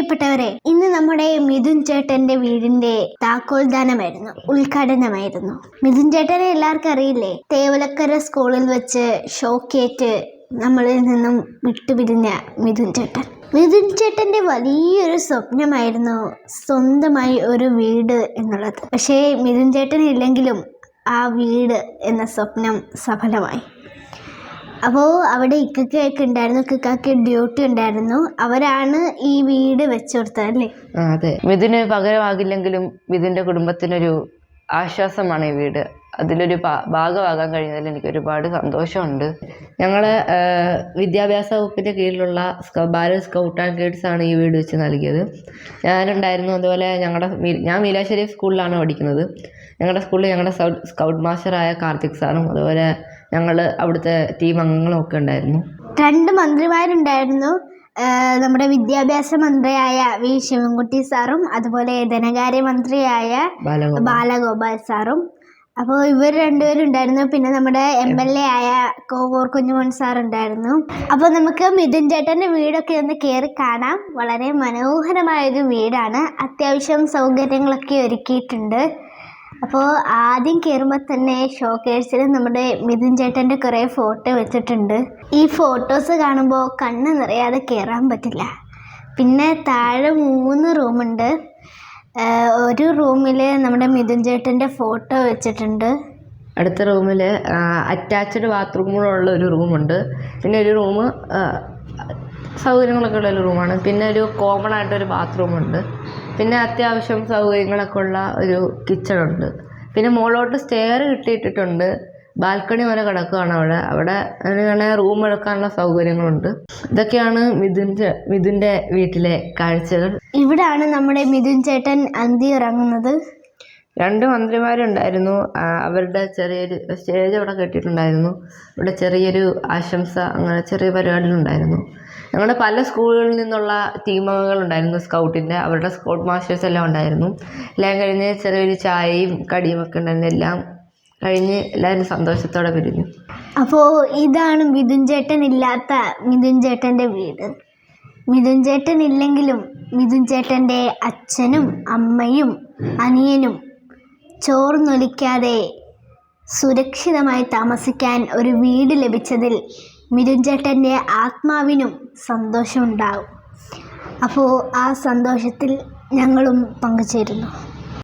പ്രിയപ്പെട്ടവരെ ഇന്ന് നമ്മുടെ മിഥുൻ ചേട്ടന്റെ വീടിന്റെ താക്കോൽദാനമായിരുന്നു ഉദ്ഘാടനമായിരുന്നു. മിഥുൻ ചേട്ടനെ എല്ലാവർക്കും അറിയില്ലേ തേവലക്കര സ്കൂളിൽ വെച്ച് ഷോക്കേറ്റ് നമ്മളിൽ നിന്നും വിട്ടുപിരിഞ്ഞ മിഥുൻ ചേട്ടൻ. മിഥുൻ ചേട്ടന്റെ വലിയൊരു സ്വപ്നമായിരുന്നു സ്വന്തമായി ഒരു വീട് എന്നുള്ളത്. പക്ഷേ മിഥുൻ ചേട്ടൻ ഇല്ലെങ്കിലും ആ വീട് എന്ന സ്വപ്നം സഫലമായി. അപ്പോൾ അവിടെ ഇക്കൊക്കെ ഉണ്ടായിരുന്നു ഇക്കൊക്കെ ഡ്യൂട്ടി ഉണ്ടായിരുന്നു. അവരാണ് ഈ വീട് വെച്ചു കൊടുത്തത് അല്ലേ അതെ. മിഥുന് പകരമാകില്ലെങ്കിലും മിഥുന്റെ കുടുംബത്തിനൊരു ആശ്വാസമാണ് ഈ വീട്. അതിലൊരു ഭാഗമാകാൻ കഴിഞ്ഞതിൽ എനിക്ക് ഒരുപാട് സന്തോഷമുണ്ട് ഞങ്ങൾ വിദ്യാഭ്യാസ വകുപ്പിന്റെ കീഴിലുള്ള സ്കൗ ബാല സ്കൗട്ട് ആൻഡ് ഗൈഡ്സ് ആണ് ഈ വീട് വെച്ച് നൽകിയത്. ഞാനുണ്ടായിരുന്നു അതുപോലെ ഞങ്ങളുടെ ഞാൻ മീലാശ്ശേരി സ്കൂളിലാണ് പഠിക്കുന്നത്. ഞങ്ങളുടെ സ്കൂളിൽ ഞങ്ങളുടെ സ്കൗട്ട് സ്കൗട്ട് മാസ്റ്ററായ കാർത്തിക് സാറും അതുപോലെ ഞങ്ങൾ അവിടുത്തെ ടീം അംഗങ്ങളും ഒക്കെ ഉണ്ടായിരുന്നു. രണ്ട് മന്ത്രിമാരുണ്ടായിരുന്നു. നമ്മുടെ വിദ്യാഭ്യാസ മന്ത്രിയായ വി. ശിവൻകുട്ടി സാറും അതുപോലെ ധനകാര്യ മന്ത്രിയായ ബാലഗോപാൽ. ബാലഗോപാൽ സാറും. അപ്പോൾ ഇവർ രണ്ടുപേരും ഉണ്ടായിരുന്നു. പിന്നെ നമ്മുടെ എം എൽ എ ആയ കോവൂർ കുഞ്ഞുമോൻ സാർ ഉണ്ടായിരുന്നു. അപ്പോൾ നമുക്ക് മിഥുൻ ചേട്ടന്റെ വീടൊക്കെ ഒന്ന് കയറി കാണാം. വളരെ മനോഹരമായൊരു വീടാണ്. അത്യാവശ്യം സൗകര്യങ്ങളൊക്കെ ഒരുക്കിയിട്ടുണ്ട്. അപ്പോൾ ആദ്യം കയറുമ്പോൾ തന്നെ ഷോക്കേഴ്സിൽ നമ്മുടെ മിഥുൻ ചേട്ടന്റെ കുറേ ഫോട്ടോ വെച്ചിട്ടുണ്ട്. ഈ ഫോട്ടോസ് കാണുമ്പോൾ കണ്ണ് നിറയാതെ കയറാൻ പറ്റില്ല. പിന്നെ താഴെ മൂന്ന് റൂമുണ്ട് ഒരു റൂമിൽ നമ്മുടെ മിഥുൻ ചേട്ടന്റെ ഫോട്ടോ വെച്ചിട്ടുണ്ട്. അടുത്ത റൂമിൽ അറ്റാച്ച്ഡ് ബാത്റൂമുകളുള്ള ഒരു റൂമുണ്ട് പിന്നെ ഒരു റൂം സൗകര്യങ്ങളൊക്കെ ഉള്ള ഒരു റൂമാണ് പിന്നെ ഒരു കോമൺ ആയിട്ടൊരു ബാത്റൂമുണ്ട് പിന്നെ അത്യാവശ്യം സൗകര്യങ്ങളൊക്കെ ഉള്ള ഒരു കിച്ചണുണ്ട് പിന്നെ മുകളിലോട്ട് സ്റ്റെയർ കിട്ടിയിട്ടിട്ടുണ്ട്. ബാൽക്കണി വരെ കിടക്കുകയാണ് അവിടെ. അവിടെ അങ്ങനെ റൂം എടുക്കാനുള്ള സൗകര്യങ്ങളുണ്ട്. ഇതൊക്കെയാണ് മിഥുന്റെ മിഥുന്റെ വീട്ടിലെ കാഴ്ചകൾ. ഇവിടാണ് നമ്മുടെ മിഥുൻ ചേട്ടൻ അന്തി ഇറങ്ങുന്നത് രണ്ട് മന്ത്രിമാരുണ്ടായിരുന്നു. അവരുടെ ചെറിയൊരു സ്റ്റേജ് അവിടെ കെട്ടിയിട്ടുണ്ടായിരുന്നു. ഇവിടെ ചെറിയൊരു ആശംസ അങ്ങനെ ചെറിയ പരിപാടികളുണ്ടായിരുന്നു. ഞങ്ങളുടെ പല സ്കൂളുകളിൽ നിന്നുള്ള ടീമുകളുണ്ടായിരുന്നു സ്കൗട്ടിന്റെ. അവരുടെ സ്കൗട്ട് മാസ്റ്റേഴ്സ് എല്ലാം ഉണ്ടായിരുന്നു. എല്ലാം കഴിഞ്ഞ് ചെറിയൊരു ചായയും കടിയും ഒക്കെ ഉണ്ടായിരുന്നു. എല്ലാം കഴിഞ്ഞ് എല്ലാവരും സന്തോഷത്തോടെ പിരിഞ്ഞു. അപ്പോൾ ഇതാണ് മിഥുൻ ചേട്ടൻ ഇല്ലാത്ത മിഥുൻ ചേട്ടന്റെ വീട്. മിഥുൻ ചേട്ടൻ ഇല്ലെങ്കിലും മിഥുൻ ചേട്ടന്റെ അച്ഛനും അമ്മയും അനിയനും ചോർന്നൊലിക്കാതെ സുരക്ഷിതമായി താമസിക്കാൻ ഒരു വീട് ലഭിച്ചതിൽ മിരുഞ്ചേട്ടന്റെ ചേട്ടന്റെ ആത്മാവിനും സന്തോഷമുണ്ടാവും അപ്പോൾ ആ സന്തോഷത്തിൽ ഞങ്ങളും പങ്കുചേരുന്നു.